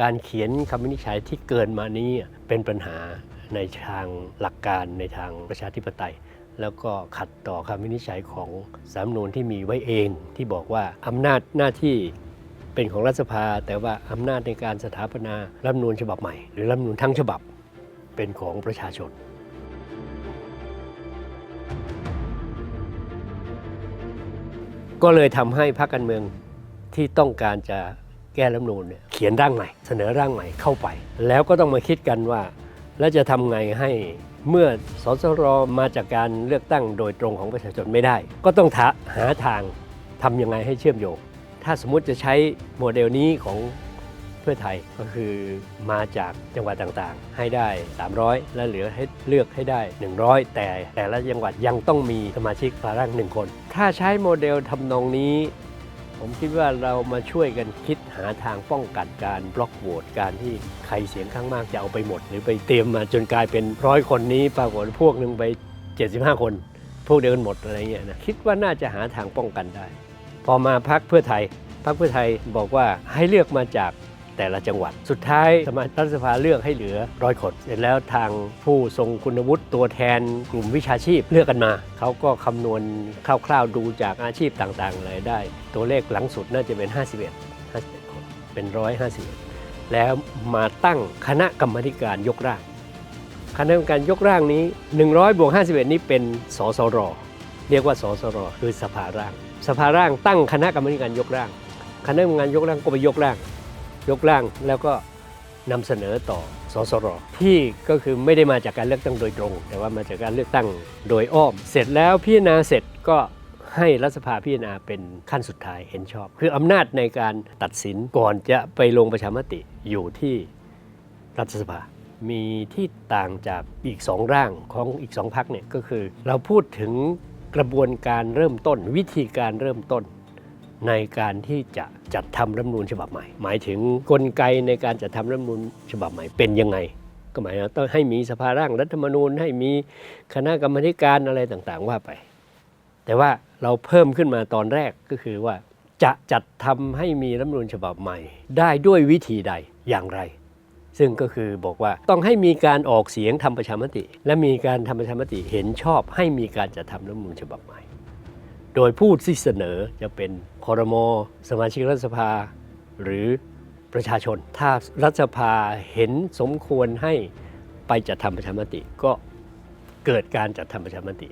การเขียนคำวินิจฉัยที่เกินมานี้เป็นปัญหาในทางหลักการในทางประชาธิปไตย แล้วก็ขัดต่อคำวินิจฉัยของสาลรฐธรรมนูญที่มีไว้เองที่บอกว่าอำนาจหน้าที่เป็นของรัฐสภา แต่ว่าอำนาจในการสถาปนารัฐมนูญฉบับใหม่ หรือรัฐมนูญทั้งฉบับเป็นของประชาชนก็เลยทำให้พรรคการเมืองที่ต้องการจะ แก้รัฐมนูญเนี่ยเขียนร่างใหม่ เสนอร่างใหม่เข้าไป แล้วก็ต้องมาคิดกันว่า แล้วจะทำไงให้เมื่อสสรมาจากการเลือกตั้งโดยตรงของประชาชนไม่ได้ ก็ต้องหาทางทำยังไงให้เชื่อมโยง ถ้าสมมุติจะใช้โมเดลนี้ของเพื่อไทยก็คือมาจากจังหวัดต่างๆ ให้ได้ 300 และเหลือให้เลือกให้ได้ 100 แต่แต่ละจังหวัดยังต้องมีสมาชิกฝ่ายร่างหนึ่งคน ถ้าใช้โมเดลทำนองนี้ ผมคิดว่าเรามาช่วยกันคิดหาทางป้องกันการบล็อกโหวตการที่ใครเสียงข้างมากจะเอาไปหมด หรือไปเตรียมมาจนกลายเป็นร้อยคนนี้ปรากฏพวกหนึ่งไป 75 คน พวกเดียวกันหมดอะไรเงี้ยนะคิดว่าน่าจะหาทางป้องกันได้ พอมาพักเพื่อไทยพักเพื่อไทยบอกว่าให้เลือกมาจาก แต่ละจังหวัด สุดท้ายสมาชิกรัฐสภาเลือกให้เหลือร้อยคนเสร็จแล้วทางผู้ทรงคุณวุฒิตัวแทนกลุ่มวิชาชีพเลือกกันมา เขาก็คำนวณคร่าวๆดูจากอาชีพต่างๆเลยได้ ตัวเลขหลังสุดน่าจะเป็น 51 51 คนเป็น 151 แล้วมาตั้งคณะกรรมธิการยกร่าง คณะกรรมการยกร่างนี้ 100บวก51 นี้เป็นสสรเรียกว่าสสรคือสภาร่าง สภาร่างตั้งคณะกรรมการยกร่าง คณะกรรมการยกร่างก็ไปยกร่าง ยกร่างแล้วก็นำเสนอต่อสสรที่ก็คือไม่ได้มาจากการเลือกตั้งโดยตรง แต่ว่ามาจากการเลือกตั้งโดยอ้อม เสร็จแล้วพิจารณาเสร็จก็ให้รัฐสภาพิจารณาเป็นขั้นสุดท้ายเห็นชอบ คืออำนาจในการตัดสินก่อนจะไปลงประชามติอยู่ที่รัฐสภา มีที่ต่างจากอีกสองร่างของอีกสองพักเนี่ยก็คือ เราพูดถึงกระบวนการเริ่มต้น วิธีการเริ่มต้น ในการที่จะจัดทำรัฐมนูญฉบับใหม่ หมายถึงกลไกในการจัดทำรัฐมนูญฉบับใหม่เป็นยังไง ก็หมายว่าต้องให้มีสภาร่างรัฐธรรมนูญ ให้มีคณะกรรมาธิการอะไรต่างๆว่าไป แต่ว่าเราเพิ่มขึ้นมาตอนแรกก็คือว่า จะจัดทำให้มีรัฐมนูญฉบับใหม่ ได้ด้วยวิธีใดอย่างไร ซึ่งก็คือบอกว่าต้องให้มีการออกเสียงทำประชามติ และมีการทำประชามติเห็นชอบให้มีการจัดทำรัฐมนูญฉบับใหม่ โดยผู้ที่เสนอจะเป็นคอรมอสมาชิกรัฐสภา หรือประชาชน ถ้ารัฐสภาเห็นสมควรให้ไปจัดทำประชามติก็เกิดการจัดทำประชามติ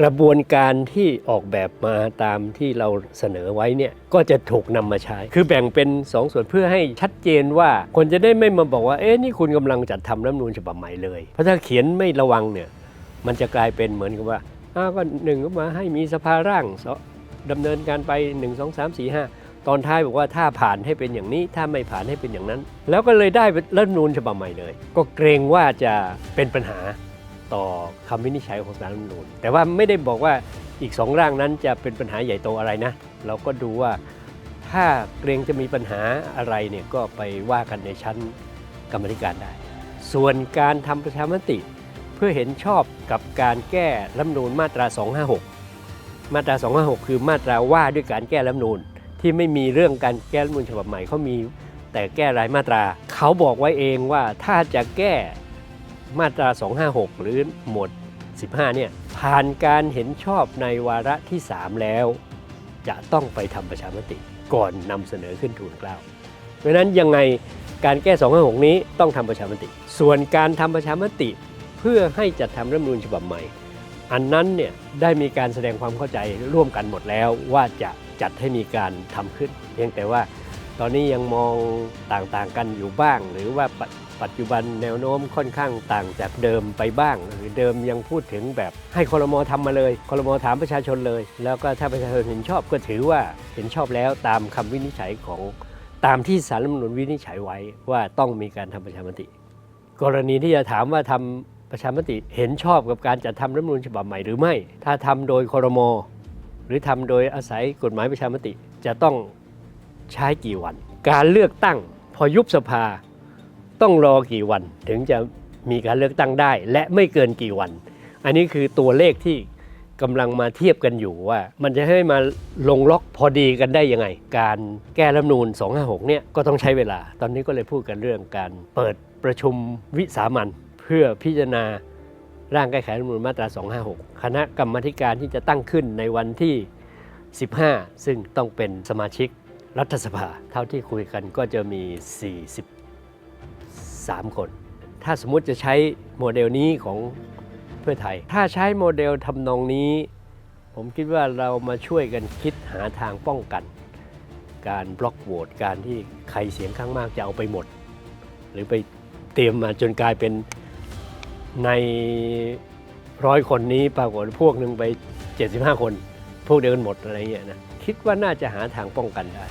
กระบวนการที่ออกแบบมาตามที่เราเสนอไว้เนี่ยก็จะถูกนำมาใช้ คือแบ่งเป็นสองส่วนเพื่อให้ชัดเจนว่าคนจะได้ไม่มาบอกว่าเอ๊ะนี่คุณกำลังจัดทำรัฐมนูญฉบับใหม่เลย เพราะถ้าเขียนไม่ระวังเนี่ยมันจะกลายเป็นเหมือนกับว่า ก็หนึ่งก็มาให้มีสภาร่างสดำเนินการไป 1 2 3 4 5 ตอนท้ายบอกว่าถ้าผ่านให้เป็นอย่างนี้ ถ้าไม่ผ่านให้เป็นอย่างนั้น แล้วก็เลยได้รัฐนูญฉบับใหม่เลย ก็เกรงว่าจะเป็นปัญหาต่อคำวินิจฉัยของสารรัฐนูญแต่ว่าไม่ได้บอกว่าอีกสองร่างนั้นจะเป็นปัญหาใหญ่โตอะไรนะ เราก็ดูว่าถ้าเกรงจะมีปัญหาอะไรเนี่ยก็ไปว่ากันในชั้นกรรมธิการได้ ส่วนการทำประชามติ เพื่อเห็นชอบกับการแก้รัฐธรรมนูญมาตรา 256 มาตรา 256 คือมาตราว่าด้วยการแก้รัฐธรรมนูญที่ไม่มีเรื่องการแก้รัฐธรรมนูญฉบับใหม่เขามีแต่แก้รายมาตรา เขาบอกไว้เองว่าถ้าจะแก้มาตรา 256 หรือหมวด 15 เนี่ยผ่านการเห็นชอบในวาระที่ 3 แล้ว จะต้องไปทำประชามติก่อนนำเสนอขึ้นทูลเกล้าเพราะนั้นยังไงการแก้ 256 นี้ต้องทำประชามติ ส่วนการทำประชามติ พื่อให้จัดทำรัฐมนูญฉบับใหม่ อันนั้นเนี่ยได้มีการแสดงความเข้าใจร่วมกันหมดแล้วว่าจะจัดให้มีการทำขึ้น เพียงแต่ว่าตอนนี้ยังมองต่างๆกันอยู่บ้าง หรือว่าปัจปัจจุบันแนวโน้มค่อนข้างต่างจากเดิมไปบ้าง หรือเดิมยังพูดถึงแบบให้คอรมอทำมาเลยคอรมอถามประชาชนเลย แล้วก็ถ้าประชาชนเห็นชอบก็ถือว่าเห็นชอบแล้วตามคำวินิจฉัยของตามที่สารรัฐมนูญวินิจฉัยไว้ว่าต้องมีการทำประชามติ กรณีที่จะถามว่าทำ ประชามติเห็นชอบกับการจัดทำรัฐมนูญฉบับใหม่หรือไม่ ถ้าทำโดยคอรมอหรือทำโดยอาศัยกฎหมายประชามติจะต้องใช้กี่วัน การเลือกตั้งพอยุบสภาต้องรอกี่วันถึงจะมีการเลือกตั้งได้ และไม่เกินกี่วัน อันนี้คือตัวเลขที่กำลังมาเทียบกันอยู่ว่า มันจะให้มาลงล็อกพอดีกันได้ยังไง การแก้รัฐมนูญ256เนี่ยก็ต้องใช้เวลา ตอนนี้ก็เลยพูดกันเรื่องการเปิดประชุมวิสามัน พื่อพิจารณาร่างแก้ไขรัฐมนูญมาตรา 256 คณะกรรมการที่จะตั้งขึ้นในวันที่ 15 ซึ่งต้องเป็นสมาชิกรัฐสภา เท่าที่คุยกันก็จะมี 43 คน ถ้าสมมุติจะใช้โมเดลนี้ของเพื่อไทย ถ้าใช้โมเดลทำนองนี้ ผมคิดว่าเรามาช่วยกันคิดหาทางป้องกัน การบล็อกโหวตการที่ใครเสียงข้างมากจะเอาไปหมด หรือไปเตรียมมาจนกลายเป็น ในร้อยคนนี้ปรากฏพวกหนึ่งไป 75 คน พวกเดียวกันหมดอะไรเงี้ยนะ คิดว่าน่าจะหาทางป้องกันได้